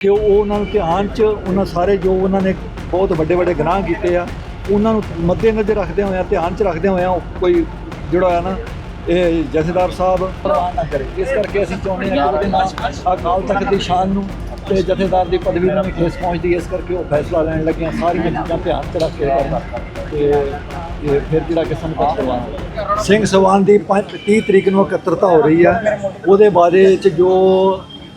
ਕਿ ਉਹ ਉਹਨਾਂ ਨੂੰ ਧਿਆਨ 'ਚ, ਉਹਨਾਂ ਸਾਰੇ ਜੋ ਉਹਨਾਂ ਨੇ ਬਹੁਤ ਵੱਡੇ ਵੱਡੇ ਗੁਨਾਹ ਕੀਤੇ ਆ, ਉਹਨਾਂ ਨੂੰ ਮੱਦੇਨਜ਼ਰ ਰੱਖਦੇ ਹੋਇਆ ਧਿਆਨ 'ਚ ਰੱਖਦੇ ਹੋਇਆ ਉਹ ਕੋਈ ਜਿਹੜਾ ਆ ਨਾ, ਇਹ ਜਥੇਦਾਰ ਸਾਹਿਬ ਪ੍ਰਵਾਨ ਨਾ ਕਰੇ। ਇਸ ਕਰਕੇ ਅਸੀਂ ਚਾਹੁੰਦੇ ਹਾਂ ਕਿ ਉਹਦੇ ਨਾਲ ਅਕਾਲ ਤਖਤ ਦੀ ਸ਼ਾਨ ਨੂੰ ਤੇ ਜਥੇਦਾਰ ਦੀ ਪਦਵੀ ਨੂੰ ਵੀ ਠੇਸ ਪਹੁੰਚਦੀ ਹੈ। ਇਸ ਕਰਕੇ ਉਹ ਫੈਸਲਾ ਲੈਣ ਲੱਗਿਆ ਸਾਰੀਆਂ ਚੀਜ਼ਾਂ ਧਿਆਨ 'ਚ ਰੱਖ ਕੇ ਕਰਨਾ। ਤੇ ਇਹ ਫਿਰ ਜਿਹੜਾ ਕਿ ਸੰਪਤ ਕਰਵਾਉਣਾ ਸਿੰਘ ਸਵਾਨ ਦੀ ਪੰਜ- 30 ਤਰੀਕ ਨੂੰ ਇਕੱਤਰਤਾ ਹੋ ਰਹੀ ਆ। ਉਹਦੇ ਬਾਰੇ ਚ ਜੋ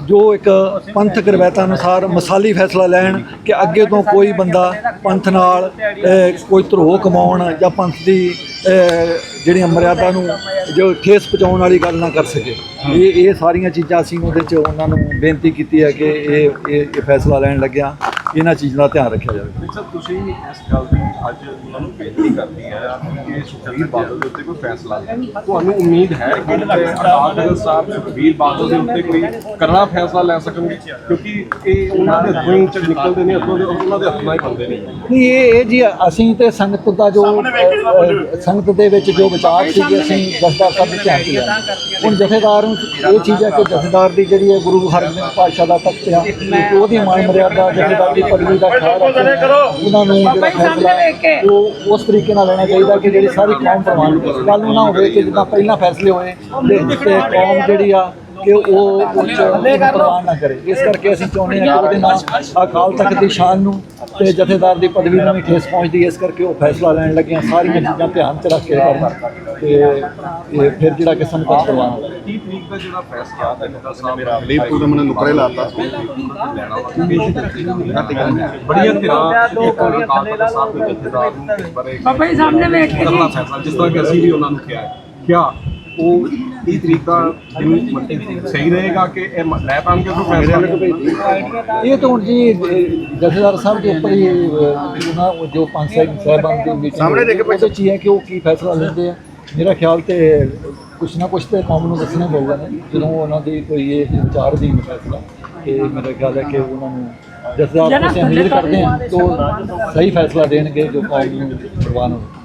ਜੋ ਇੱਕ ਪੰਥਕ ਰਵਾਇਤਾਂ ਅਨੁਸਾਰ ਮਸਾਲੀ ਫੈਸਲਾ ਲੈਣ ਕਿ ਅੱਗੇ ਤੋਂ ਕੋਈ ਬੰਦਾ ਪੰਥ ਨਾਲ ਕੋਈ ਧਰੋਹ ਕਮਾਉਣ ਜਾਂ ਪੰਥ ਦੀ ਅਹ, ਜਿਹੜੀ ਮਰਿਆਦਾ ਨੂੰ ਜੋ ਠੇਸ ਪਹੁੰਚਾਉਣ ਵਾਲੀ ਗੱਲ ਨਾ ਕਰ ਸਕੇ। ਇਹ ਇਹ ਸਾਰੀਆਂ ਚੀਜ਼ਾਂ ਅਸੀਂ ਉਹਦੇ 'ਚ ਉਹਨਾਂ ਨੂੰ ਬੇਨਤੀ ਕੀਤੀ ਹੈ ਕਿ ਇਹ ਇਹ ਫੈਸਲਾ ਲੈਣ ਲੱਗਿਆ। ਇਹਨਾਂ ਚੀਜ਼ਾਂ ਦਾ ਧਿਆਨ ਰੱਖਿਆ ਜਾਵੇ। ਸਰ ਤੁਸੀਂ ਇਸ ਗੱਲ ਦੀ ਅੱਜ ਉਹਨਾਂ ਨੂੰ ਬੇਨਤੀ ਕਰਦੀ ਹੈ ਕਿ ਸੁਖਬੀਰ ਬਾਦਲ ਦੇ ਉੱਤੇ ਕੋਈ ਫੈਸਲਾ ਲੈ ਤੁਹਾਨੂੰ ਉਮੀਦ ਹੈ ਕਿ ਅਕਾਲ ਸਾਹਿਬ ਸੁਖਬੀਰ ਬਾਦਲ ਦੇ ਉੱਤੇ ਕੋਈ ਕਰੜਾ ਫੈਸਲਾ ਲੈ ਸਕਣਗੇ? ਕਿਉਂਕਿ ਇਹ ਉਹਨਾਂ ਦੇ ਹੱਥੋਂ ਹੀ ਚ ਨਿਕਲਦੇ ਨੇ ਹੱਥੋਂ ਦੇ ਉਹਨਾਂ ਦੇ ਹੱਥ ਹੀ ਬੰਦੇ ਨੇ। ਨਹੀਂ ਇਹ ਇਹ ਜੀ ਅਸੀਂ ਤੇ ਸੰਗਤ ਦਾ ਜੋ ਸੰਗਤ ਦੇ ਵਿੱਚ ਜੋ ਵਿਚਾਰ ਸੀਗੇ ਅਸੀਂ ਜਥੇਦਾਰ ਸਾਹਿਬ ਦੇ ਧਿਆਨ ਚ ਲਿਆ ਹੁਣ ਜਥੇਦਾਰ ਨੂੰ ਇਹ ਚੀਜ਼ ਹੈ ਕਿ ਜਥੇਦਾਰ ਦੀ ਜਿਹੜੀ ਹੈ ਗੁਰੂ ਹਰਗੋਬਿੰਦ ਪਾਤਸ਼ਾਹ ਦਾ ਤਖਤ ਆ ਕਿ ਉਹਦੀ ਮਾਨ ਮਰਿਆਦਾ ਜਥੇਦਾਰ ਦੀ ਪਦਵੀ ਦਾ ਖਿਆਲ ਰੱਖਣਾ ਉਹਨਾਂ ਨੂੰ ਜਿਹੜਾ ਫੈਸਲਾ ਉਹ ਉਸ ਤਰੀਕੇ ਨਾਲ ਲੈਣਾ ਚਾਹੀਦਾ ਕਿ ਜਿਹੜੀ ਸਾਰੀ ਕੌਮ ਪ੍ਰਵਾਨ ਕਰੇ ਕੱਲ ਨੂੰ ਨਾ ਹੋਵੇ ਕਿ ਜਿੱਦਾਂ ਪਹਿਲਾਂ ਫੈਸਲੇ ਹੋਏ ਤੇ ਕੌਮ ਜਿਹੜੀ ਆ ਕਿ ਉਹ ਉੱਚ ਪ੍ਰਵਾਨ ਨਾ ਕਰੇ ਇਸ ਕਰਕੇ ਅਸੀਂ ਚਾਹੁੰਦੇ ਹਾਂ ਕਿ ਉਹਦੇ ਨਾਲ ਅਕਾਲ ਤਖਤ ਦੀ ਸ਼ਾਨ ਨੂੰ ਤੇ ਜਥੇਦਾਰ ਦੀ ਪਦਵੀ ਨੂੰ ਵੀ ਠੇਸ ਪਹੁੰਚਦੀ ਹੈ। ਇਸ ਕਰਕੇ ਉਹ ਫੈਸਲਾ ਲੈਣ ਲੱਗਿਆ ਸਾਰੀਆਂ ਚੀਜ਼ਾਂ ਧਿਆਨ 'ਚ ਰੱਖ ਕੇ ਕਰਨਾ ਤੇ ਇਹ ਫਿਰ ਜਿਹੜਾ ਕਿ ਸੰਪਤ ਕਰਵਾਉਣਾ 30 ਤਰੀਕ ਦਾ ਜਿਹੜਾ ਫੈਸਲਾ ਹੈ ਜਥੇਦਾਰ ਸਾਹਿਬ ਮੇਰਾ ਲੀਪ ਪੂਰਾ ਮੈਨੂੰ ਨੁਕਰੇ ਲਾਤਾ। ਬੜੀਆਂ ਧਿਰਾਂ ਇੱਕ ਅਕਾਲ ਤਖਤ ਸਾਹਿਬ ਦੇ ਜਥੇਦਾਰ ਨੂੰ ਇਸ ਬਾਰੇ ਬਾਬਾ ਜੀ ਸਾਹਮਣੇ ਵੇਖ ਕੇ ਕਰਨਾ ਫੈਸਲਾ ਜਿਸ ਤਰ੍ਹਾਂ ਕਿ ਅਸੀਂ ਵੀ ਉਹਨਾਂ ਨੂੰ ਕਿਹਾ ਹੈ। ਕਿਆ ਉਹ 30 ਤਰੀਕ ਦਾ ਦਿਨ ਸਹੀ ਰਹੇਗਾ ਕਿ ਇਹ ਲੈ ਪਾਣਗੇ ਕੋਈ ਫੈਸਲਾ? ਇਹ ਤਾਂ ਹੁਣ ਜੀ ਜਥੇਦਾਰ ਸਾਹਿਬ ਦੇ ਉੱਪਰ ਹੀ ਉਹਨਾਂ ਉਹ ਜੋ ਪੰਜ ਸਾਹਿਬ ਸਾਹਿਬਾਨ ਦੀ ਮੀਟਿੰਗ ਸਾਹਮਣੇ ਦੇਖ ਕੇ ਉਹਦੇ 'ਚ ਹੀ ਕਿ ਉਹ ਕੀ ਫੈਸਲਾ ਲੈਂਦੇ ਆ। ਮੇਰਾ ਖਿਆਲ ਤੇ ਕੁਛ ਨਾ ਕੁਛ ਤੇ ਕੌਮ ਨੂੰ ਦੱਸਣਾ ਪਊਗਾ ਨਾ। ਜਦੋਂ ਉਹਨਾਂ ਦੀ ਕੋਈ ਇਹ ਵਿਚਾਰ ਦੀ ਫੈਸਲਾ ਤੇ ਮੇਰਾ ਖਿਆਲ ਹੈ ਕਿ ਉਹਨਾਂ ਨੂੰ ਜਥੇਦਾਰ ਤੋਂ ਅਸੀਂ ਉਮੀਦ ਕਰਦੇ ਕਿ ਉਹ ਸਹੀ ਫੈਸਲਾ ਦੇਣਗੇ ਜੋ ਕੌਮ ਨੂੰ ਪ੍ਰਵਾਨ ਹੋਵੇ।